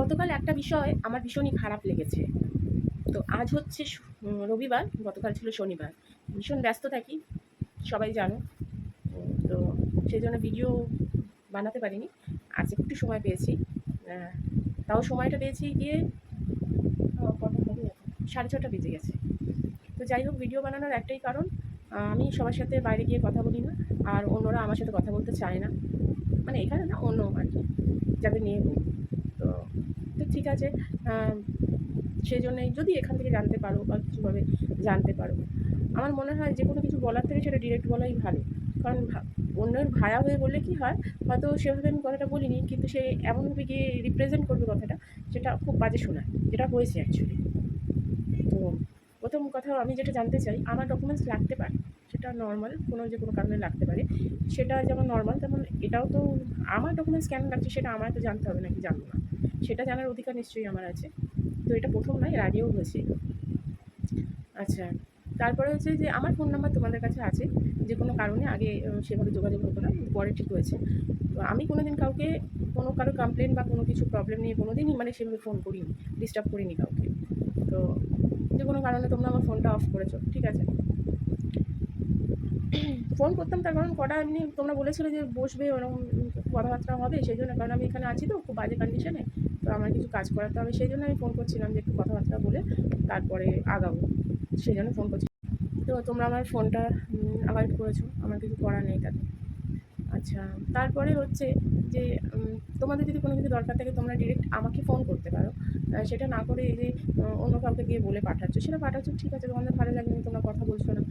গতকাল একটা বিষয় আমার ভীষণই খারাপ লেগেছে। তো আজ হচ্ছে রবিবার, গতকাল ছিল শনিবার। ভীষণ ব্যস্ত থাকি, সবাই জানো। তো সেই জন্য ভিডিও বানাতে পারিনি। আজ একটু সময় পেয়েছি। তাও সময়টা পেয়েছি গিয়ে? সাড়ে ছটা বেজে গেছে। তো যাই হোক ভিডিও বানানোর একটাই কারণ আমি সবার সাথে বাইরে গিয়ে কথা বলি না, আর অন্যরা আমার সাথে কথা বলতে চায় না। মানে এখানে না অন্য আর কি। যাদের নিয়ে ঠিক আছে সেই জন্যই যদি এখান থেকে জানতে পারো বা কিছুভাবে জানতে পারো। আমার মনে হয় যে কোনো কিছু বলার থেকে সেটা ডিরেক্ট বলাই ভালো। কারণ অন্যের ভায়া হয়ে বললে কি হয়, হয়তো সেভাবে আমি কথাটা বলিনি, কিন্তু সে এমনভাবে গিয়ে রিপ্রেজেন্ট করবে কথাটা, সেটা খুব বাজে শোনায়। যেটা হয়েছে অ্যাকচুয়ালি তো প্রথম কথা আমি যেটা জানতে চাই, আমার ডকুমেন্টস লাগতে পারে, সেটা নর্মাল কোনো যে কোনো কারণে লাগতে পারে। সেটা যেমন নর্মাল তেমন এটাও তো, আমার ডকুমেন্টস কেন লাগছে সেটা আমার তো জানতে হবে নাকি জানব না। সেটা জানার অধিকার নিশ্চয়ই আমার আছে। তো এটা প্রথম নয়, এর আগেও হয়েছে। আচ্ছা তারপরে হচ্ছে যে আমার ফোন নাম্বার তোমাদের কাছে আছে, যে কোনো কারণে আগে সেভাবে যোগাযোগ হতো না, পরে ঠিক হয়েছে। আমি কোনো দিন কাউকে, কোনো কারও কমপ্লেন বা কোনো কিছু প্রবলেম নিয়ে কোনো দিনই মানে সেভাবে ফোন করিনি ডিস্টার্ব করিনি কাউকে। তো যে কোনো কারণে তোমরা আমার ফোনটা অফ করেছ, ঠিক আছে? ফোন করতাম তার কারণ কটা এমনি তোমরা বলেছিলে যে বসবে, ওরকম কথাবার্তা হবে, সেই জন্য কারণ আমি এখানে আছি তো, খুব বাজে কন্ডিশনে তো আমার কিছু কাজ করাতে হবে সেই জন্য আমি ফোন করছিলাম যে একটু কথাবার্তা বলে তারপরে আগাবো। সেই জন্য ফোন করছি। তো তোমরা আমার ফোনটা অ্যাভয়েড করেছ। আমার কিছু করার নেই তাতে। আচ্ছা তারপরে হচ্ছে যে তোমাদের যদি কোনো কিছু দরকার থাকে, তোমরা ডিরেক্ট আমাকে ফোন করতে পারো। সেটা না করে এই যে অন্য কাউকে গিয়ে বলে পাঠাচ্ছ, সেটা পাঠাচ্ছ, ঠিক আছে, তোমাদের ভালো লাগেনি, তোমরা কথা বলছো না।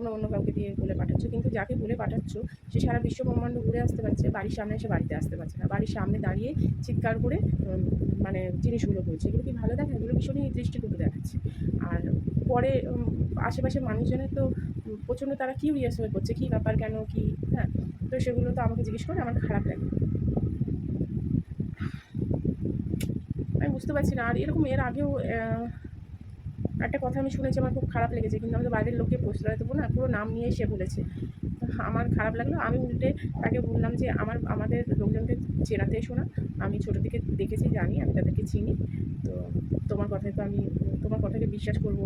তোমরা অন্য কাউকে দিয়ে বলে পাঠাচ্ছ, কিন্তু যাকে বলে পাঠাচ্ছ, সে সারা বিশ্ব ব্রহ্মাণ্ড ঘুরে আসতে পারছে, বাড়ির সামনে এসে বাড়িতে আসতে পারছে না। বাড়ির সামনে দাঁড়িয়ে চিৎকার করে মানে জিনিসগুলো বলছে। এগুলো কি ভালো দেখা এগুলো ভীষণই দৃষ্টিকটু দেখাচ্ছে। আর পরে আশেপাশের মানুষজনের তো প্রচণ্ড তারা কিউরিয়াস হয়ে পড়ছে, কী ব্যাপার, কেন, কি হ্যাঁ? তো সেগুলো তো আমাকে জিজ্ঞেস করে আমার খারাপ লাগে। আমি বুঝতে পারছি না। আর এরকম এর আগেও একটা কথা আমি শুনেছি, আমার খুব খারাপ লেগেছে, কিন্তু আমি তো বাইরের লোককে প্রশ্রয় দেবো না, পুরো নাম নিয়ে সে বলেছে। আমার খারাপ লাগল, আমি উল্টে তাকে বললাম যে, আমার, আমাদের লোকজনকে চেনাতে এসো না, আমি ছোটো থেকে দেখেছি, জানি, আমি তাদেরকে চিনি, তো তোমার কথায় তো আমি, তোমার কথাকে বিশ্বাস করব,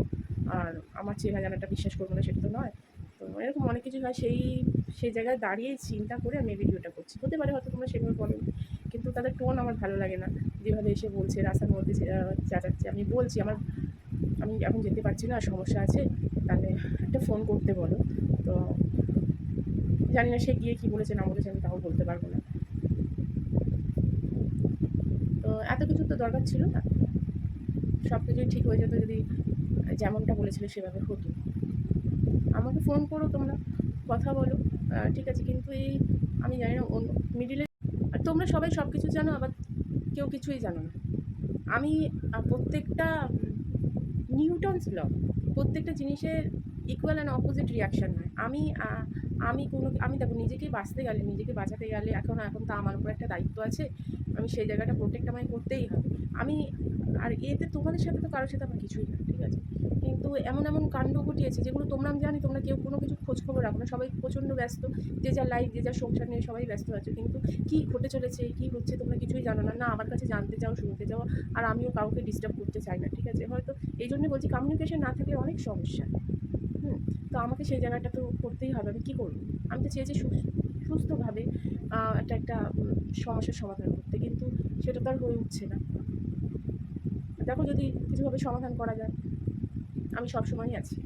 আর আমার চেনা জানাটা বিশ্বাস করব না, সেটা তো নয়। তো এরকম অনেক কিছু হয়, সেই সেই জায়গায় দাঁড়িয়ে চিন্তা করে আমি ভিডিওটা করছি। হতে পারে হয়তো তোমরা সেভাবে বলো কিন্তু তাদের টোন আমার ভালো লাগে না। যেভাবে এসে বলছে, রাস্তার মধ্যে চেঁচাচ্ছে আমি বলছি, আমার আমি এখন যেতে পারছি না, সমস্যা আছে, তাহলে একটা ফোন করতে বলো। তো জানি না সে গিয়ে কী বলেছে, না বলেছে, আমি তাও বলতে পারব না। তো এত কিছু তো দরকার ছিল না। সব কিছুই ঠিক হয়ে যেত যদি যেমনটা বলেছিল সেভাবে হতো। আমাকে ফোন করো তোমরা, কথা বলো ঠিক আছে, কিন্তু এই আমি জানি না, অন্য মিডিলে আর তোমরা সবাই সব কিছু জানো, আবার কেউ কিছুই জানো না। আমি প্রত্যেকটা নিউটনস ল, প্রত্যেকটা জিনিসের ইকুয়াল অ্যান্ড অপোজিট রিয়াকশান হয়। আমি আমি কোনো, আমি দেখো নিজেকে বাঁচতে গেলে, নিজেকে বাঁচাতে গেলে এখন এখন তো আমার উপর একটা দায়িত্ব আছে। আমি সেই জায়গাটা প্রোটেক্ট আমায় করতেই হবে। আমি আর এতে তোমাদের সাথে তো কারোর সাথে আমার কিছুই না, ঠিক আছে? কিন্তু এমন এমন কাণ্ড ঘটিয়েছে যেগুলো তোমরা আমি জানি, তোমরা কেউ কোনো কিছু খোঁজ খবর রাখো না। সবাই প্রচণ্ড ব্যস্ত, যে যার লাইফ যে যার সংসার নিয়ে সবাই ব্যস্ত আছে। কিন্তু কী ঘটে চলেছে, কী হচ্ছে তোমরা কিছুই জানো না। না, আমার কাছে জানতে চাও, শুনতে চাও, আর আমিও কাউকে ডিস্টার্ব করতে চাই না, ঠিক আছে? হয়তো এই জন্য বলছি কমিউনিকেশন না থাকলে অনেক সমস্যা। হুম, তো আমাকে সেই জায়গাটা তো করতেই হবে। আমি কী করব? আমি তো চেয়েছি সুস্থভাবে একটা একটা সমস্যার সমাধান করতে। কিন্তু সেটা তো আর হয়ে উঠছে না। দেখো যদি কিছুভাবে সমাধান করা যায়। আমি সবসময়ই আছি।